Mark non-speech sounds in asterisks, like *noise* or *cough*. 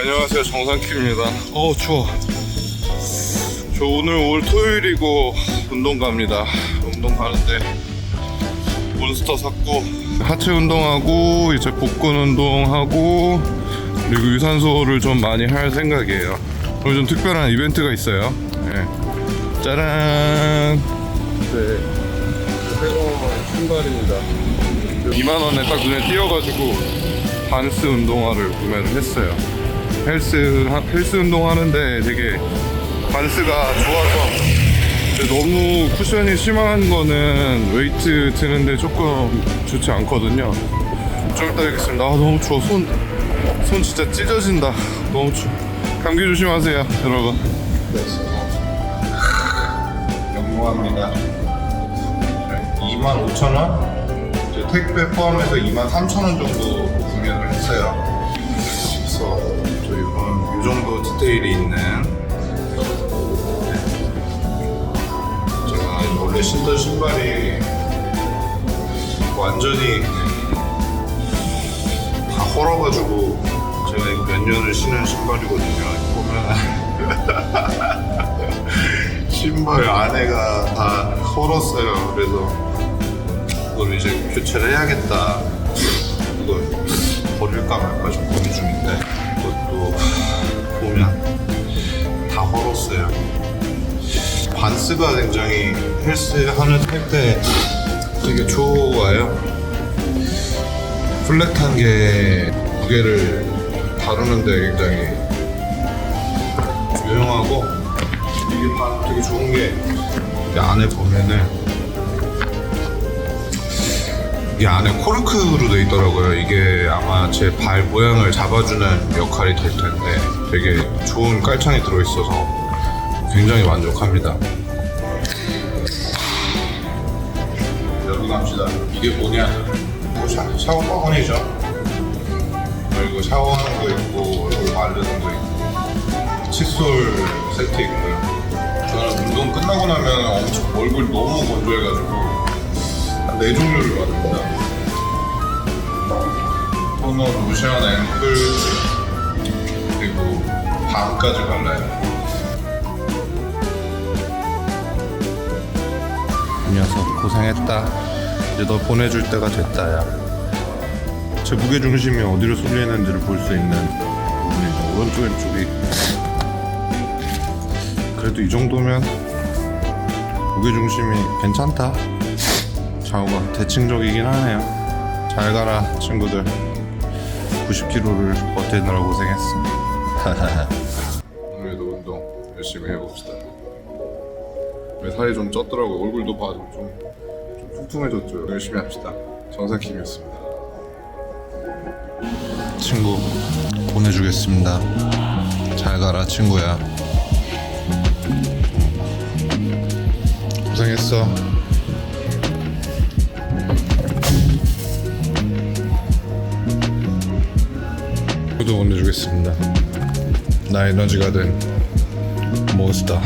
안녕하세요 정상키입니다. 어 추워. 저 오늘 올 토요일이고 운동 갑니다. 운동 가는데 몬스터 샀고 하체 운동하고 이제 복근 운동하고 그리고 유산소를 좀 많이 할 생각이에요. 오늘 좀 특별한 이벤트가 있어요. 네. 짜란. 네. 새로운 신발입니다. 2만원에 딱 눈에 띄어가지고 반스 운동화를 구매를 했어요 헬스, 하- 헬스 운동 하는데 되게 반스가 좋아서 너무 쿠션이 심한 거는 웨이트 드는데 조금 좋지 않거든요. 좀 이따 뵙겠습니다. 아 너무 추워. 손, 손 진짜 찢어진다. 너무 추워. 감기 조심하세요 여러분. 영무합니다. 25,000원? 택배 포함해서 23,000원 정도 구매를 했어요. 그래서 이 정도 디테일이 있는. 제가 원래 신던 신발이 완전히 다 헐어가지고 제가 몇 년을 신은 신발이거든요. 보면. *laughs* 신발 안에가 다 헐었어요. 그래서 이걸 이제 교체를 해야겠다. 이걸 버릴까 말까 좀 고민 중인데 이것도 보면 다 헐었어요. 반스가 굉장히 헬스하는 할때 되게 좋아요. 플랫한 게 무게를 다루는데 굉장히 유용하고 이게 반- 되게 좋은 게 안에 보면은 이게 안에 코르크로 돼 있더라고요. 이게 아마 제 발 모양을 잡아주는 역할이 될 텐데 되게 좋은 깔창이 들어있어서 굉장히 만족합니다. 여기 갑시다. 이게 뭐냐? 이거 샤, 샤워 바구니죠. 그리고 샤워하는 거 있고 얼굴 마르는 거 있고 칫솔 세트 있고요. 저는 운동 끝나고 나면 엄청 얼굴 너무 건조해가지고 한네 종류를 받습니다. 토너, 로션, 앰플 그리고 밤까지 발라요. 이 녀석 고생했다. 이제 너 보내줄 때가 됐다, 야. 제 무게 중심이 어디로 쏠려 있는지를 볼 수 있는 부분이죠. 오른쪽 왼쪽이. 그래도 이 정도면 무게 중심이 괜찮다. 좌우가 대칭적이긴 하네요. 잘 가라 친구들. 90kg를 버티느라 고생했어. 오늘도 운동 열심히 해봅시다. 왜 살이 좀 쪘더라고 얼굴도 봐도 좀, 좀 퉁퉁해졌죠. 열심히 합시다. 정상킴이었습니다. 친구 보내주겠습니다. 잘 가라 친구야. 고생했어. 구도 보내주겠습니다. 나 에너지가 된 몬스터.